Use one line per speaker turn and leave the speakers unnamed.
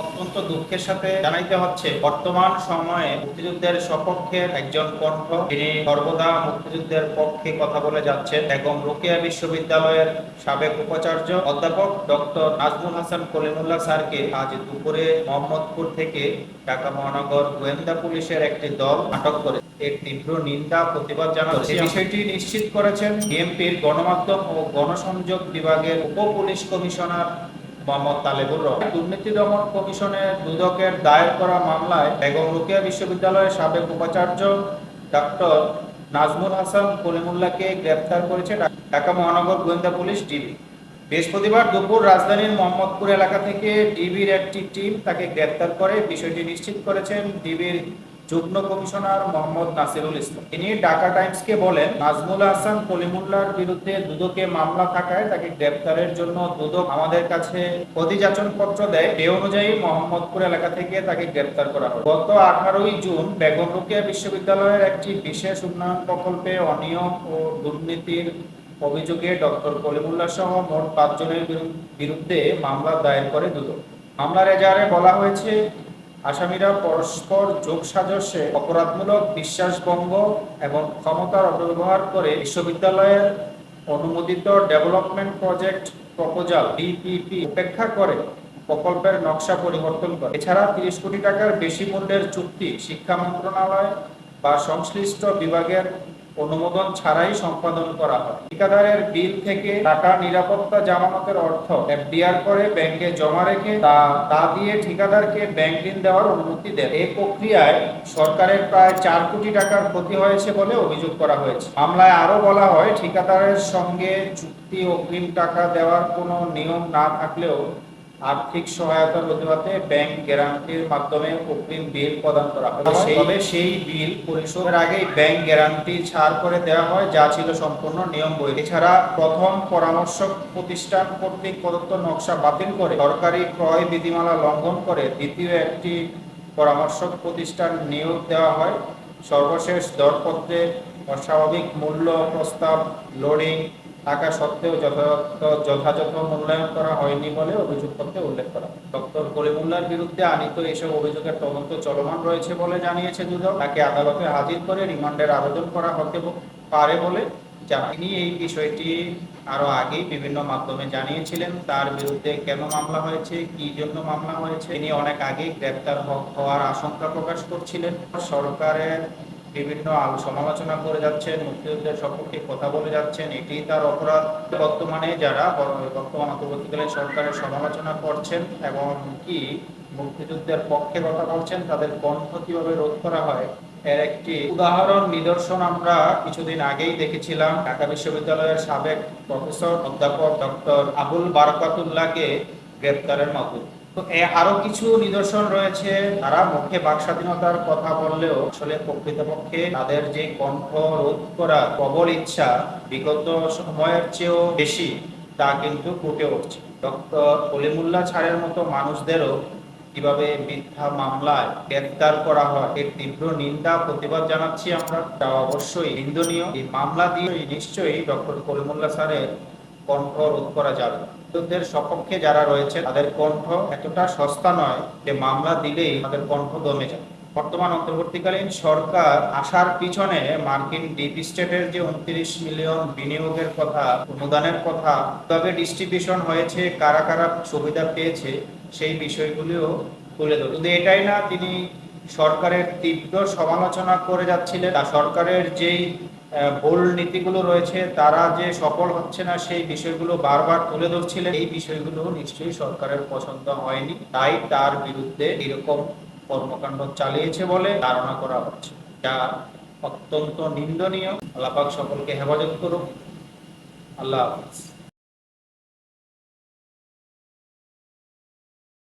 অত্যন্ত দুঃখের সাথে জানাইতে হচ্ছে, বর্তমান সময়ে মুক্তিযুদ্ধের সপক্ষের একজন কণ্ঠ তিনি সর্বদা মুক্তিযুদ্ধের পক্ষে কথা বলে যাচ্ছেন এবং রোকেয়া বিশ্ববিদ্যালয়ের সাবেক উপাচার্য অধ্যাপক ডক্টর নাজমুল হাসান কলিমুল্লাহ স্যারকে আজ দুপুরে মোহাম্মদপুর থেকে ঢাকা মহানগর গোয়েন্দা পুলিশের একটি দল আটক করে এর তীব্র নিন্দা, প্রতিবাদ জানাচ্ছে বিষয়টি নিশ্চিত করেছেন বিএনপির গণমাধ্যম ও গণসংযোগ বিভাগের উপ পুলিশ কমিশনার মোহাম্মদ তালেবুর রহমান দুর্নীতি দমন দুদকের দায়ের করা মামলায় বেগম রোকেয়া বিশ্ববিদ্যালয়ের সাবেক উপাচার্য ডক্টর নাজমুল হাসান গ্রেপ্তার করেছে ঢাকা মহানগর গোয়েন্দা পুলিশ ডিবি। বৃহস্পতিবার দুপুর রাজধানীর মোহাম্মদপুর এলাকা থেকে ডিবির একটি টিম তাকে গ্রেপ্তার করে। বিষয়টি নিশ্চিত করেছেন ডিবির যুগ্ম কমিশনার মোহাম্মদ নাসিরুল ইসলাম। তিনি ঢাকা টাইমসকে বলেন, নাজমুল হাসান কলিমুল্লাহর বিরুদ্ধে দুদকে মামলা থাকায় তাকে গ্রেপ্তারের জন্য দুদক আমাদের কাছে অধিযাচন পত্র দেয়। এ অনুযায়ী মোহাম্মদপুর এলাকা থেকে তাকে গ্রেপ্তার করা হয়। গত আঠারোই জুন বেগম বিশ্ববিদ্যালয়ের একটি বিশেষ উন্নয়ন প্রকল্পে অনিয়ম ও দুর্নীতির অভিযোগে ডক্টর কলিমুল্লাহ সহ মোট পাঁচজনের বিরু- বিরুদ্ধে মামলা দায়ের করে দুদক। মামলার এজাহারে বলা হয়েছে আসামিরা পরস্পর যোগ সাজস্যে অপরাধমূলক বিশ্বাসভঙ্গ এবং ক্ষমতার অপব্যবহার করে বিশ্ববিদ্যালয়ের অনুমোদিত ডেভেলপমেন্ট প্রজেক্ট প্রপোজাল, ডিপিপি, উপেক্ষা করে প্রকল্পের নকশা পরিবর্তন করে। এছাড়া তিরিশ কোটি টাকার বেশি মূল্যের চুক্তি শিক্ষা মন্ত্রণালয় বা সংশ্লিষ্ট বিভাগের অনুমোদন ছাড়াই সম্পাদন করা হয়। ঠিকাদারের বিল থেকে টাকা নিরাপত্তা জামানতের অর্থ এফডিআর করে ব্যাংকে জমা রেখে তা তা দিয়ে ঠিকাদারকে ব্যাংক ঋণ দেওয়ার অনুমতি দেয় এই প্রক্রিয়ায় সরকারের প্রায় চার কোটি টাকার ক্ষতি হয়েছে বলে অভিযোগ করা হয়েছে। মামলায় আরও বলা হয়, ঠিকাদারের সঙ্গে চুক্তি অগ্রিম টাকা দেওয়ার কোনো নিয়ম না থাকলেও আর্থিক সহায়তার প্রতিবাদে ব্যাংক গ্যারান্টির মাধ্যমে অগ্রিম বিল প্রদান করা হয়। সেই- তবে সেই বিল পরিশোধের আগেই ব্যাংক গ্যারান্টি ছাড় করে দেওয়া হয় যা ছিল সম্পূর্ণ নিয়ম বই এছাড়া প্রথম পরামর্শক প্রতিষ্ঠান কর্তৃক প্রদত্ত নকশা বাতিল করে সরকারি ক্রয় বিধিমালা লঙ্ঘন করে দ্বিতীয় একটি পরামর্শক প্রতিষ্ঠান নিয়োগ দেওয়া হয়। সর্বশেষ দরপত্রে অস্বাভাবিক মূল্য প্রস্তাব লোডিং থাকা সত্ত্বেও যথাযথ যথাযথ মূল্যায়ন করা হয়নি বলে অভিযোগপত্রে উল্লেখ করা। ডক্টর কলিমুল্লার বিরুদ্ধে আনিত এসব অভিযোগের তদন্ত চলমান রয়েছে বলে জানিয়েছে দুদক। তাকে আদালতে হাজির করে রিমান্ডের আবেদন করা হতে পারে বলে তিনি এই বিষয়টি আরও আগেই বিভিন্ন মাধ্যমে জানিয়েছিলেন। তার বিরুদ্ধে কেন মামলা হয়েছে, কি জন্য মামলা হয়েছে, তিনি অনেক আগেই গ্রেপ্তার হওয়ার আশঙ্কা প্রকাশ করছিলেন। সরকারের বিভিন্ন সমালোচনা করে যাচ্ছেন, মুক্তিযুদ্ধের সপক্ষে কথা বলে যাচ্ছেন এটি তার অপরাধ। বর্তমানে যারা বর্তমান অন্তর্বর্তীকালীন সরকারের সমালোচনা করছেন এবং কি মুক্তিযুদ্ধের পক্ষে কথা বলছেন, তাদের কণ্ঠ কীভাবে রোধ করা হয়, এর একটি উদাহরণ নিদর্শন আমরা কিছুদিন আগেই দেখেছিলাম। ঢাকা বিশ্ববিদ্যালয়ের সাবেক প্রফেসর অধ্যাপক ডক্টর আবুল বারকাতুল্লাহকে গ্রেপ্তারের মাধ্যমে আরও কিছু নিদর্শন রয়েছে। তারা মুখে বাক স্বাধীনতার কথা বললেও আসলে প্রকৃতপক্ষে তাদের যে কণ্ঠ রোধ করা প্রবল ইচ্ছা বিগত সময়ের চেয়েও বেশি, তা কিন্তু ফুটে উঠছে। ডক্টর কলিমুল্লাহ ছাড়ের মতো মানুষদেরও কীভাবে মিথ্যা মামলায় গ্রেফতার করা হয়, এর তীব্র নিন্দা, প্রতিবাদ জানাচ্ছি আমরা। তা অবশ্যই নিন্দনীয়। এই মামলা দিয়ে নিশ্চয়ই ডক্টর কলিমুল্লাহ স্যারের কণ্ঠ রোধ করা যাবে। বিরুদ্ধের সপক্ষে যারা রয়েছে, তাদের কণ্ঠ এতটা সস্তা নয় যে মামলা দিলেই তাদের কণ্ঠ দমে যায়। বর্তমান অন্তর্বর্তীকালীন সরকার আসার পিছনে মার্কিন ডিপ স্টেটের যে উনত্রিশ মিলিয়ন বিনিয়োগের কথা, অনুদানের কথা, তবে ডিস্ট্রিবিউশন হয়েছে, কারা কারা সুবিধা পেয়েছে, সেই বিষয়গুলিও তুলে ধরে শুধু এটাই না, তিনি সরকারের তীব্র সমালোচনা করে যাচ্ছিলেন। সরকারের যেই ভুল নীতিগুলো রয়েছে, তারা যে সফল হচ্ছে না, সেই বিষয়গুলো বারবার তুলে ধরছিলেন। এই বিষয়গুলো নিশ্চয়ই সরকারের পছন্দ হয়নি, তাই তার বিরুদ্ধে এরকম কর্মকাণ্ড চালিয়েছে বলে ধারণা করা হচ্ছে। যা অত্যন্ত নিন্দনীয়। আল্লাপাক সকলকে হেফাজত করুক। আল্লাহ হাফিজ।